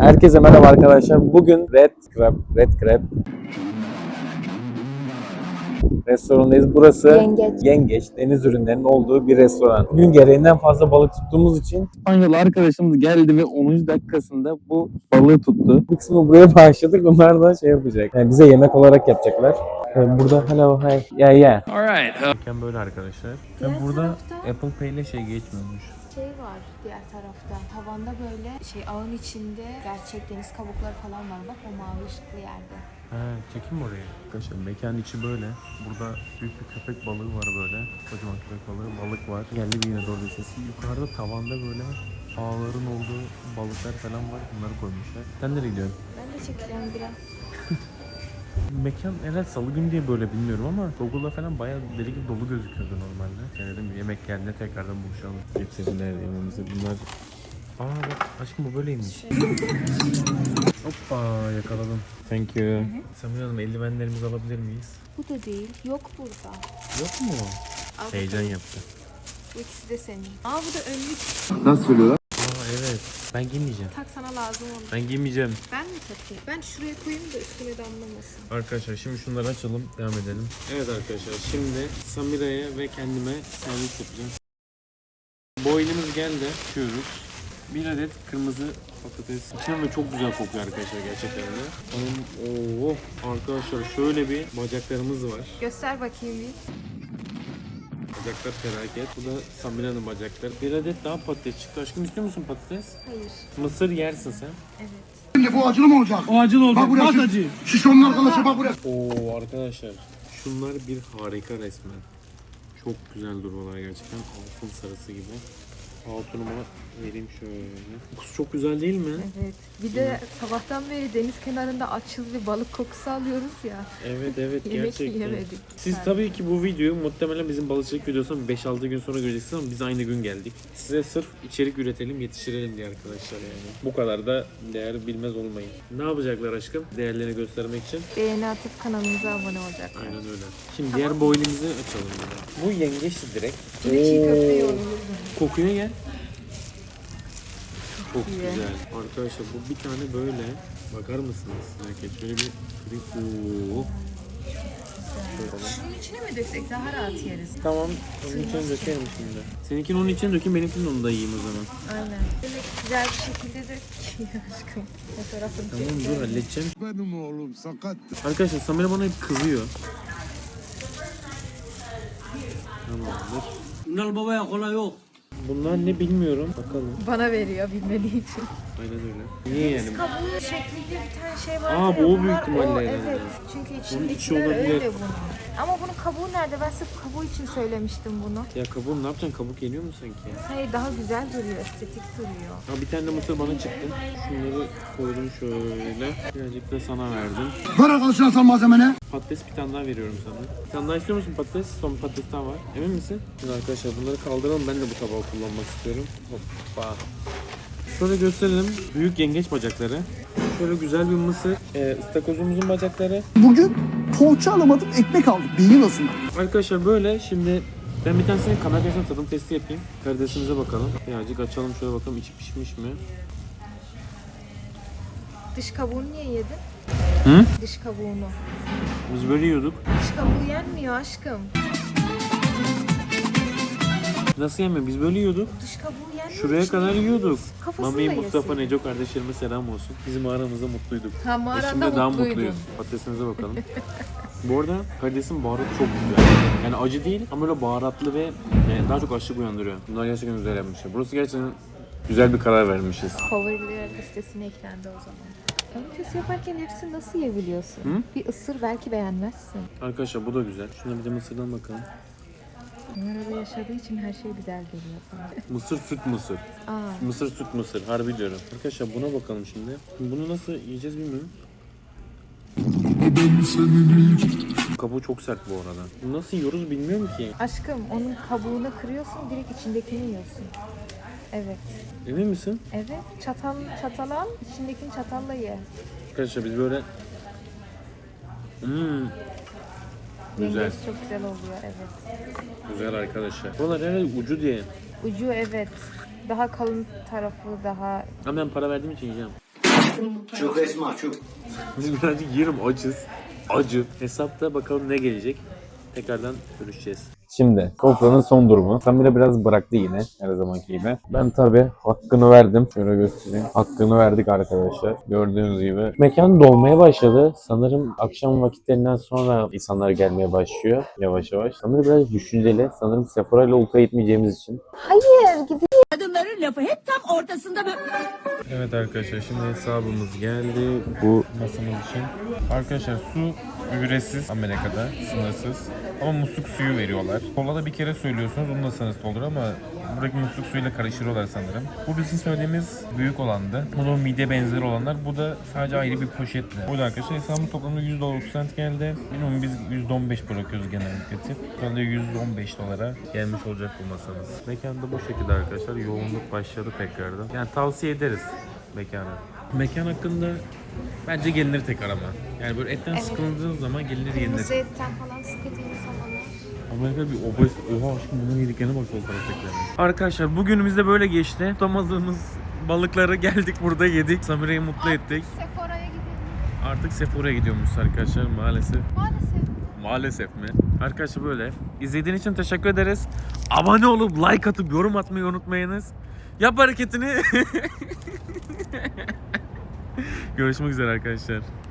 Herkese merhaba arkadaşlar. Bugün Red Crab, Red Crab restorandayız. Burası Yengeç. Yengeç, deniz ürünlerinin olduğu bir restoran. Gün gereğinden fazla balık tuttuğumuz için İspanyol arkadaşımız geldi ve 10. dakikasında bu balığı tuttu. Bir kısmını buraya bağışladık. Onlar da şey yapacak. Yani bize yemek olarak yapacaklar. Yani burada hello hi yeah yeah. Alright. Mekan böyle arkadaşlar. Diğer burada Apple Pay ile şey geçmiyormuş. Şey var diğer tarafta. Tavanda böyle şey ağın içinde gerçek deniz kabukları falan var. Bak o mavi ışıklı yerde. Ha, çekim mi oraya? Arkadaşlar mekan içi böyle. Burada büyük bir köpek balığı var böyle. Kocaman köpek balığı, balık var. Geldi bir yine doğru sesi. Yukarıda tavanda böyle ağların olduğu balıklar falan var. Bunları koymuşlar. Sen nereye gidiyorsun? Ben de çekeceğim biraz. Mekan herhalde salı günü diye böyle bilmiyorum ama Google'da falan bayağı deli gibi dolu gözüküyordu normalde. Yani dedim yemek geldiğinde tekrardan buluşalım. Getirdiler yemeğimizi. Bunlar... Aa bak aşkım bu böyleymiş. Hoppa yakaladım. Thank you. Samir Hanım eldivenlerimizi alabilir miyiz? Bu da değil. Yok burada. Yok mu? Al Heyecan yaptı. Bu ikisi de senin. Aa bu da önlük. Aa evet. Ben giymeyeceğim. Tak sana lazım olur. Ben giymeyeceğim. Ben mi takayım? Ben şuraya koyayım da üstüne damlamasın. Arkadaşlar şimdi şunları açalım. Devam edelim. Evet arkadaşlar şimdi Samira'ya ve kendime servis yapacağım. Boylumuz geldi. Açıyoruz. Bir adet kırmızı patates. İçinden de çok güzel kokuyor arkadaşlar gerçekten de. Oo, arkadaşlar şöyle bir bacaklarımız var. Göster bakayım bir. Bacaklar felaket. Bu da Samira'nın bacakları. Bir adet daha patates çıktı. Aşkım istiyor musun patates? Hayır. Mısır yersin sen. Evet. Şimdi bu acılı mı olacak? O acılı olacak. Bak buraya Bas şu- acı. Şişonun arkadaşı bak buraya. Oo arkadaşlar şunlar bir harika resmen. Çok güzel durmalar gerçekten altın sarısı gibi. Altunuma vereyim şöyle. Kokusu çok güzel değil mi? Evet. Bir de sabahtan beri deniz kenarında açız bir balık kokusu alıyoruz ya. Evet evet Yemek gerçekten. yiyemedik. Siz tabii ki bu videoyu muhtemelen bizim balıkçılık videosunun 5-6 gün sonra göreceksiniz ama biz aynı gün geldik. Size sırf içerik üretelim, yetiştirelim diye arkadaşlar yani. Bu kadar da değer bilmez olmayın. Ne yapacaklar aşkım? Değerlerini göstermek için. Beğeni atıp kanalımıza abone olacak. Aynen öyle. Şimdi diğer boylimizi açalım. Bu yengeçti direkt. Bir de çiğ köfte Oo. yoğurulur. Kokuya gel. Çok iyi. güzel. Arkadaşlar bu bir tane böyle. Bakar mısınız? Herkes şöyle bir Oo. Şöyle. Şunun içine mi döksek daha rahat yeriz. Tamam. Onun içine dökerim şimdi. Seninkini onun içine dökeyim, benimkini onu da yiyeyim o zaman. Aynen. Demek güzel bir şekilde dök aşkım. Fotoğrafını Tamam çek. dur halledeceğim. Benim oğlum sakat. Arkadaşlar Samira bana hep kızıyor. Tamamdır. Ünal babaya kolay yok. Bunlar ne bilmiyorum. Bakalım. Bana veriyor bilmediği için. Aynen öyle. Niye yani? Kabuğu şeklinde bir tane şey var. Aa, ya, bu o büyük ihtimalle o. Evet. Çünkü içi içindekiler olabilir. öyle bunun. Ama bunun kabuğu nerede? Ben sırf kabuğu için söylemiştim bunu. Ya kabuğu ne yapacaksın? Kabuk yeniyor mu sanki? Hayır daha güzel duruyor, estetik duruyor. Ha bir tane de mısır bana çıktı. Şunları koydum şöyle. Birazcık da sana verdim. Ver arkadaşına sen malzemeni. Patates bir tane daha veriyorum sana. Bir tane daha istiyor musun patates? Son patates daha var. Emin misin? Şimdi arkadaşlar bunları kaldıralım. Ben de bu tabağı kullanmak istiyorum. Hoppa. Şöyle gösterelim. Büyük yengeç bacakları. Şöyle güzel bir mısır. Ee, ıstakozumuzun bacakları. Bugün poğaça alamadım ekmek aldık beyin azından. Arkadaşlar böyle şimdi ben bir tanesini karşısında tadım testi yapayım. Karidesimize bakalım. Birazcık açalım şöyle bakalım içi pişmiş mi? Dış kabuğunu niye yedin? Hı? Dış kabuğunu. Biz böyle yiyorduk. Dış kabuğu yenmiyor aşkım. Nasıl yemiyor? Biz böyle yiyorduk. Dış kabuğu yenmiyor. Şuraya kadar yiyorduk. Kafasını Mami da Mustafa yesin. Neco kardeşlerime selam olsun. Bizim aramızda mutluyduk. Ha E mağarada Şimdi daha mutluyuz. Patatesinize bakalım. Bu arada karidesin baharatı çok güzel. Yani acı değil ama böyle baharatlı ve e, daha çok açlık uyandırıyor. Bunlar gerçekten güzel yapmışlar. Burası gerçekten güzel bir karar vermişiz. Favoriler listesine eklendi o zaman. Domates yaparken hepsini nasıl yiyebiliyorsun? Bir ısır belki beğenmezsin. Arkadaşlar bu da güzel. Şuna bir de mısırdan bakalım. Mağarada yaşadığı için her şey güzel geliyor. Mısır süt mısır. Aa, Mısır süt mısır. Harbi diyorum. Arkadaşlar buna bakalım şimdi. Bunu nasıl yiyeceğiz bilmiyorum. Kabuğu çok sert bu arada. Nasıl yiyoruz bilmiyorum ki. aşkım onun kabuğunu kırıyorsun direkt içindekini yiyorsun. Evet. Emin misin? Evet. Çatal, çatal al, içindekini çatalla ye. Arkadaşlar biz böyle... Hmm, Güzel. Yengeç çok güzel oluyor evet. güzel arkadaşlar. Buralar herhalde ucu diye. Ucu evet. Daha kalın tarafı daha Ama ben para verdiğim için yiyeceğim. Çok Esma çok. Biz birazcık yerim acız. Acı. Hesapta bakalım ne gelecek. Tekrardan görüşeceğiz. Şimdi sofranın son durumu. Samira biraz bıraktı yine her zamanki gibi. Ben tabi hakkını verdim. Şöyle göstereyim. Hakkını verdik arkadaşlar. Gördüğünüz gibi. Mekan dolmaya başladı. Sanırım akşam vakitlerinden sonra insanlar gelmeye başlıyor. Yavaş yavaş. Samira biraz düşünceli. Sanırım Sephora ile Ulka'ya gitmeyeceğimiz için. Kadınların lafı hep tam ortasında böyle. Evet arkadaşlar şimdi hesabımız geldi bu masamız için. Arkadaşlar su ücretsiz Amerika'da sınırsız ama musluk suyu veriyorlar. Kola da bir kere söylüyorsunuz onu da sınırsız olur ama buradaki musluk suyuyla karıştırıyorlar sanırım. Bu bizim söylediğimiz büyük olandı. Bu da mide benzeri olanlar. Bu da sadece ayrı bir poşetle. Bu da arkadaşlar hesabın toplamda 100 dolar 30 cent geldi. Minimum biz 115 bırakıyoruz genellikle tip. Totalde 115 dolara gelmiş olacak bu masamız. Mekanda bu şekilde arkadaşlar. Yoğunluk başladı tekrardan. Yani tavsiye ederiz mekanı. Mekan hakkında bence gelinir tekrar ama. Yani böyle etten sıkıldığınız zaman gelinir yenilir. Kırmızı etten falan sıkıldığınız zamanlar. Amerika bir obez... Oha aşkım bunların yediklerine bak sol taraftakilerine. Arkadaşlar bugünümüz de böyle geçti. Tutamadığımız balıkları geldik burada yedik. Samira'yı mutlu ettik. Sephora'ya gidelim. Artık Sephora'ya gidiyormuş arkadaşlar maalesef. Maalesef. Maalesef mi? Arkadaşlar böyle. İzlediğin için teşekkür ederiz. Abone olup like atıp yorum atmayı unutmayınız. Yap hareketini. Görüşmek üzere arkadaşlar.